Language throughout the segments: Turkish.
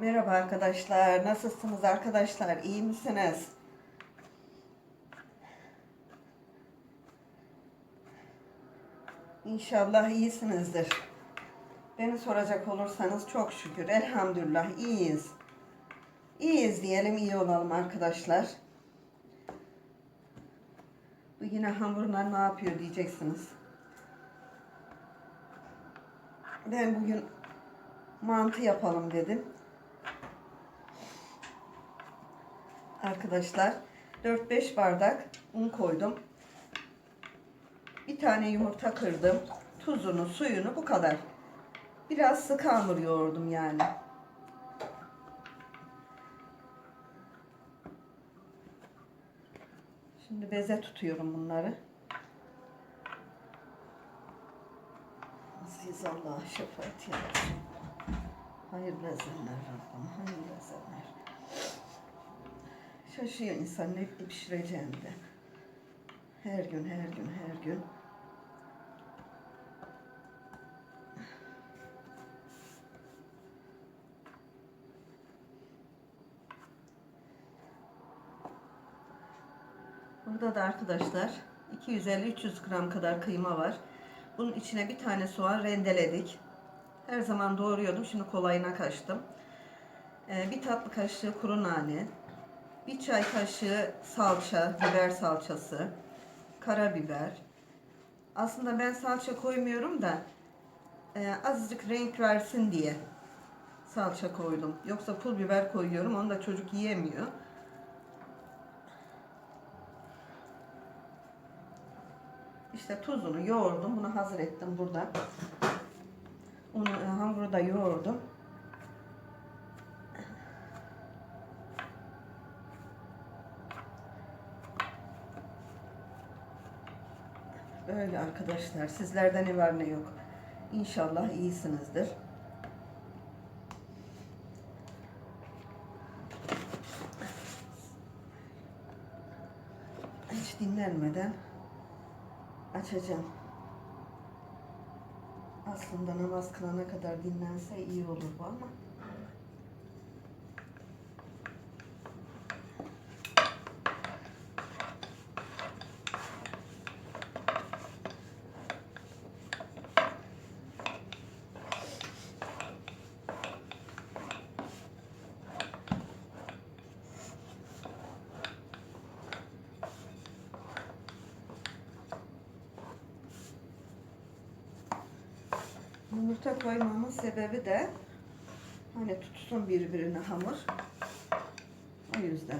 Merhaba arkadaşlar. Nasılsınız arkadaşlar? İyi misiniz? İnşallah iyisinizdir. Beni soracak olursanız çok şükür. Elhamdülillah iyiyiz. İyiyiz diyelim iyi olalım arkadaşlar. Bu yine hamurlar ne yapıyor diyeceksiniz. Ben bugün mantı yapalım dedim. Arkadaşlar 4-5 bardak un koydum. Bir tane yumurta kırdım. Tuzunu, suyunu bu kadar. Biraz sık hamur yoğurdum yani. Şimdi beze tutuyorum bunları. Aziz Allah şefaat ya. Hayırlı ezenler Rabbim, hayırlı ezenler. Şaşıyor insan ne pişireceğini de. Her gün, her gün, her gün. Burada da arkadaşlar 250-300 gram kadar kıyma var. Bunun içine bir tane soğan rendeledik. Her zaman doğruyordum. Şimdi kolayına kaçtım. Ee, bir tatlı kaşığı kuru nane. Bir çay kaşığı salça, biber salçası. Karabiber. Aslında ben salça koymuyorum da e, azıcık renk versin diye salça koydum. Yoksa pul biber koyuyorum. Onu da çocuk yiyemiyor. İşte tuzunu yoğurdum. Bunu hazır ettim burada. Onu e, hamuru da yoğurdum. Öyle arkadaşlar. Sizlerden ne var ne yok. İnşallah iyisinizdir. Hiç dinlenmeden açacağım. Aslında namaz kılana kadar dinlense iyi olur bu ama. Yumurta koymamın sebebi de hani tutsun birbirine hamur. O yüzden.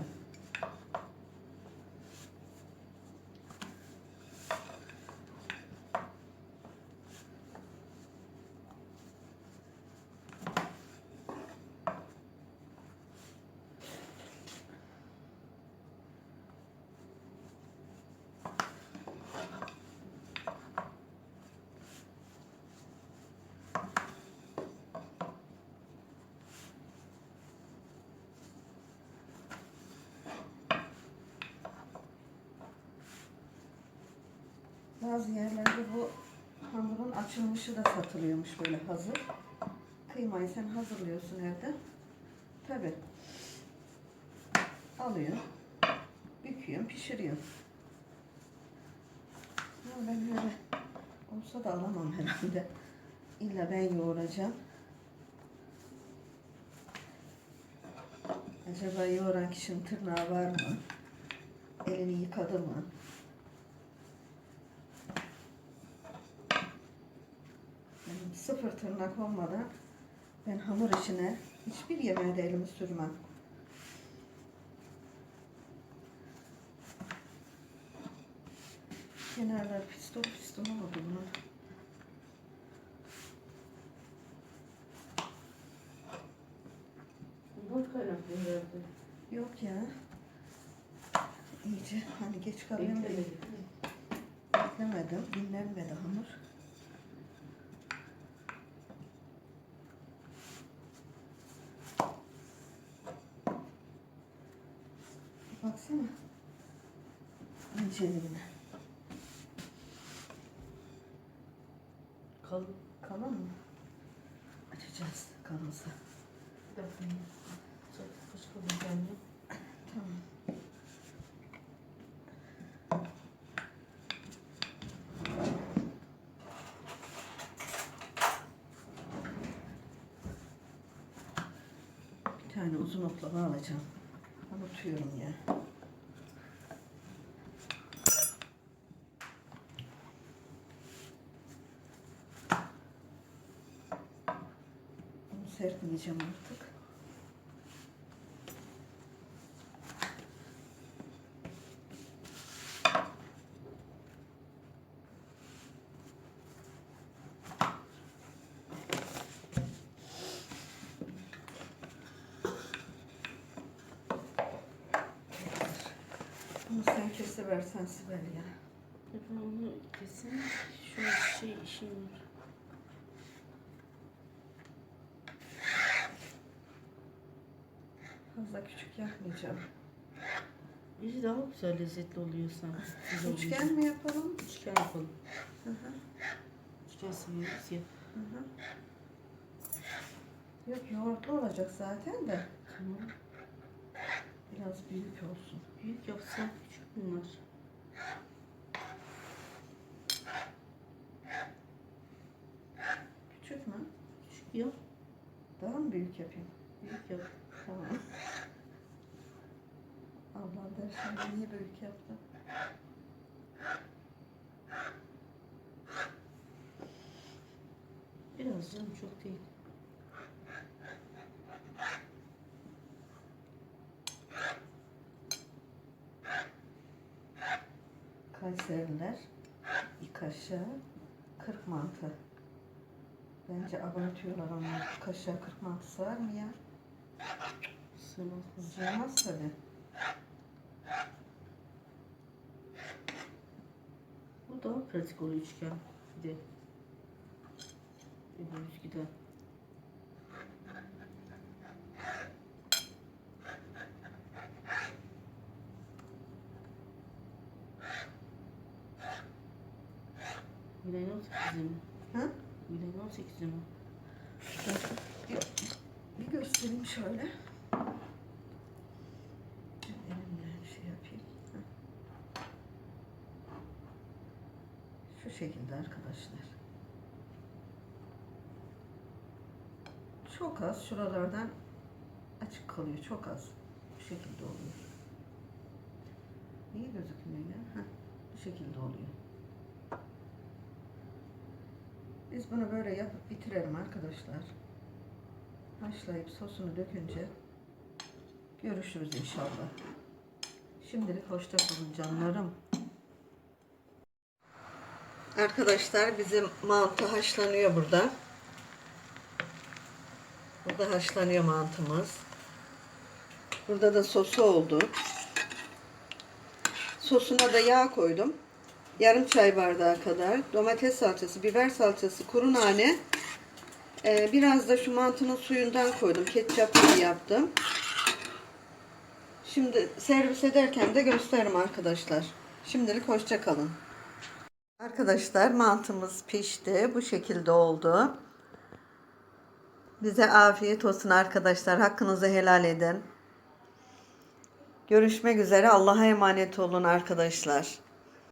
Bazı yerlerde bu hamurun açılmışı da satılıyormuş böyle hazır. Kıymayı sen hazırlıyorsun evde. Tabi. Alıyorsun. Büküyorsun, pişiriyorsun. Ama ben öyle olsa da alamam herhalde. İlla ben yoğuracağım. Acaba yoğuran kişinin tırnağı var mı? Elini yıkadı mı? Sıfır tırnak olmadan ben hamur işine hiçbir yemeğe de elimi sürmem. Kenarlar pistol pistol oldu bunun. Boş kaynaklı herhalde. Yok ya. İyice hani geç kalıyorum diye beklemedim. Dinlenmedi hamur. İnceliğine. Kalın. Kalın mı? Açacağız kalınsa. Bakın. Çok. Tamam. Bir tane uzun oklava alacağım. Unutuyorum ya. Serpileceğim artık. Bunu sen kesiversen ya. Ben onu kesin. Şu şey işim var. Fazla küçük yapmayacağım. İyi daha güzel lezzetli oluyor sanki. Üçgen mi yapalım? Üçgen yapalım. Hı hı, Üçgen seviyoruz ya. hı hı. Yok yoğurtlu olacak zaten de. Tamam. Biraz büyük olsun. Büyük yapsak küçük bunlar. Küçük mü? Küçük yap. Daha mı büyük yapayım? Büyük yap. Tamam. Dersen niye büyük yaptın? Biraz canım çok değil. Kayseriler bir kaşığı 40 mantı. Bence abartıyorlar onlar. Kaşığa 40 mantı sığar mı ya? Sığmaz? Sığmaz tabii. Bu daha pratik oluyor üçgen. Bir de. Öbür gider. Milayın 18'i mi? Hı? Milayın 18'i mi? Bir göstereyim şöyle. Elimle şey yapayım. Hı. Şu şekilde arkadaşlar. Çok az şuralardan açık kalıyor. Çok az. Bu şekilde oluyor. Niye gözükmüyor ya? Heh, bu şekilde oluyor. Biz bunu böyle yapıp bitirelim arkadaşlar. Haşlayıp sosunu dökünce görüşürüz inşallah. Şimdilik hoşça kalın canlarım. Arkadaşlar bizim mantı haşlanıyor burada. Burada haşlanıyor mantımız. Burada da sosu oldu. Sosuna da yağ koydum. Yarım çay bardağı kadar domates salçası, biber salçası, kuru nane, ee, biraz da şu mantının suyundan koydum. Ketçap gibi yaptım. Şimdi servis ederken de gösteririm arkadaşlar. Şimdilik hoşça kalın. Arkadaşlar mantımız pişti. Bu şekilde oldu. Bize afiyet olsun arkadaşlar. Hakkınızı helal edin. Görüşmek üzere. Allah'a emanet olun arkadaşlar.